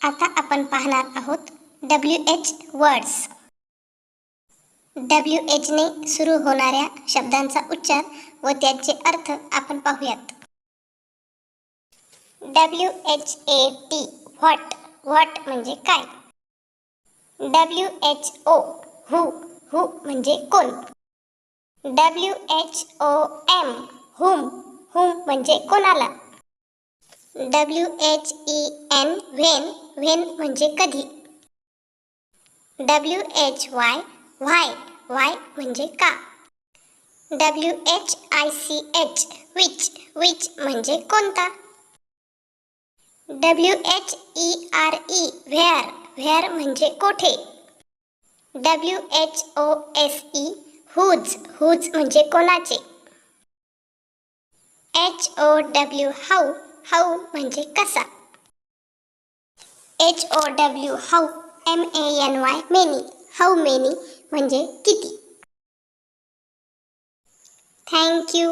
आता आपण पाहणार आहोत डब्ल्यू एच वर्ड्स डब्ल्यू एचने सुरू होणाऱ्या शब्दांचा उच्चार व त्यांचे अर्थ आपण पाहूयात. W H A T what what म्हणजे काय? W H O who who म्हणजे कोण? W H O M whom whom म्हणजे कोणाला? W H E N when when म्हणजे कधी? W H Y why why म्हणजे का? W H I C H which which म्हणजे कोणता? W H E R E where where म्हणजे कोठे? W H O S E whose whose म्हणजे कोणाचे? H O W how how म्हणजे कसा? H O W how M A N Y many how many म्हणजे किती थँक्यू